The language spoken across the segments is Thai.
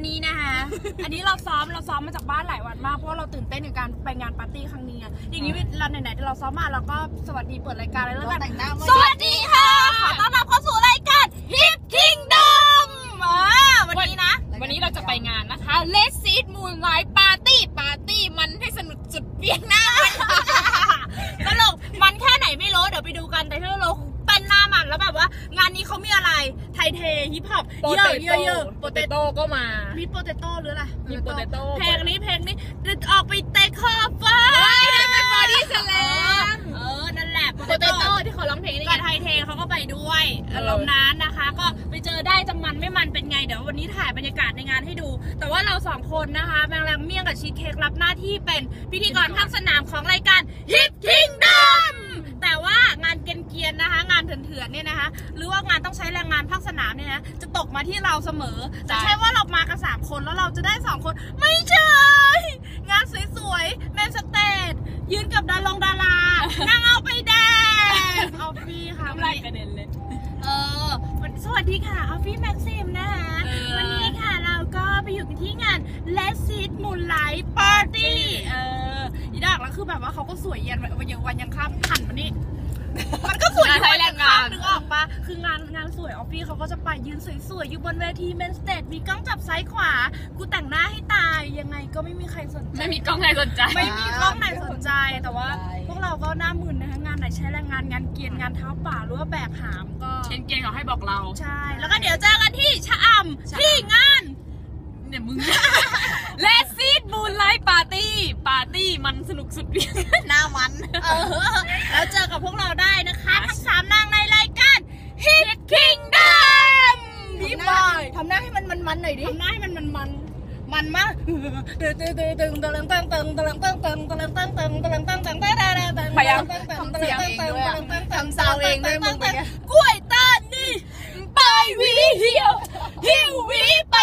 วันนี้นะคะอันนี้เราซ้อมเราซ้อมมาจากบ้านหลายวันมากเพราะว่าเราตื่นเต้นกับการไปงานปาร์ตี้ครั้งนี้อะอย่างนี้เราไหนๆเราซ้อมมาเราก็สวัสดีเปิดรายการเลยแล้วกันแต่งหน้ามา สวัสดีค่ะขอต้อนรับเข้าสู่รายการ Hip Kingdom อ่าวันนี้นะ วันนี้เราจะไปงานนะคะ Let's Seed Moonlight Party Party มันให้สนุกจุดเปลี่ยนหน้า ตลกมันแค่ไหนไม่รู้เดี๋ยวไปดูกันแต่ที่ งานนี้เขามีอะไร ไทยเทฮิปฮอปโปเยเตอะเยโต้อะเยอะโปเตโต้ก็มา มีโปเตโต้หรืออะไรมี potato เพลงนี้เพลงนี้จะออกไปเตะคอบฟ้าเป็น body slam เออ นั่นแหละโปเตโต้ที่เขาร้องเพลงนี่ก็ไงไทยเทเขาก็ไปด้วยเอออารมณ์นั้นนะคะ ก็ไปเจอได้จะมันไม่มันเป็นไงเดี๋ยววันนี้ถ่ายบรรยากาศในงานให้ดู แต่ว่าเราสองคนนะคะแมงแรงเมี่ยงกับชีสเค้กรับหน้าที่เป็นพิธีกรภาคสนามของรายการ Hip Kingdom แต่ว่างานเกรียนๆนะคะ งานเถื่อนๆเนี่ยนะคะ หรือว่างานต้องใช้แรงงานภาคสนามเนี่ยนะ จะตกมาที่เราเสมอ จะใช่ว่าเรามากันสามคนแล้วเราจะได้สองคน ไม่ใช่ งานสวยๆแมนสเตจยืนกับดารงดารา นั่งเอาไปแดงออฟฟี่ค่ะน้ำลายกระเด็นเลย เออวันสวัสดีค่ะออฟฟี่แม็กซิมนะคะเออ วันนี้ค่ะเราก็ไปอยู่กันที่งาน Let's Sit Moonlight Party เอออีดอกแล้วคือแบบว่าเขาก็สวยเย็นวันยังวันยังข้ามหันมานี่ มันก็สวยอยู่ใช้วันแรยังง ข้างามนนึกออกปะคืองานงานสวยออฟฟี่เขาก็จะไปยืนสวยๆ อยู่บนเวทีเมนสเตจมีกล้องจับซ้ายขวา กูแต่งหน้าให้ตายยังไงก็ไม่มีใครสนใจ ไม่มีกล้องไหนสนใจ ไม่มีกล้องไหนสนใจแต่ว่า พวกเราก็หน้ามึนนะคะงานไหนใช้แรงงานงานเกียนงานเท้าเปล่าหรือว่าแบกหามก็เกณฑ์เกณฑ์เขาให้บอกเราใช่ แล้วก็เดี๋ยวเจอกันที่ชะอำที่งาน เนี่ยมึง Let's Seed Moonlight Party Party มันสนุกสุดเปลี่ยนหน้ามัน เออ แล้วเจอกับพวกเราได้นะคะ ทั้งสามนางในรายการ Hit Kingdom พี่บอย ทำหน้าให้ มันมันๆหน่อยดิทำหน้าให้มันมันมันมันมากตึงตึงตึงตึงตึงตึงตึงตึงตึงตึงตึงตึงตึงตึงตึงตึงตึงตึงตึงพยายามทำเสียงเองด้วยอะทำซาวด์เองด้วยมึงเป็นไงกล้วยตาลนี่ไปวีเหี่ยวหิววีไป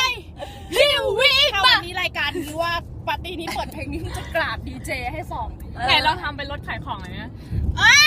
หิววีถ้าวันนี้รายการนี้ว่าปาร์ตี้นี้เปิดเพลงนี้จะกราบดีเจให้สองไหนเราทำเป็นรถขายของเลยนะเอ้ย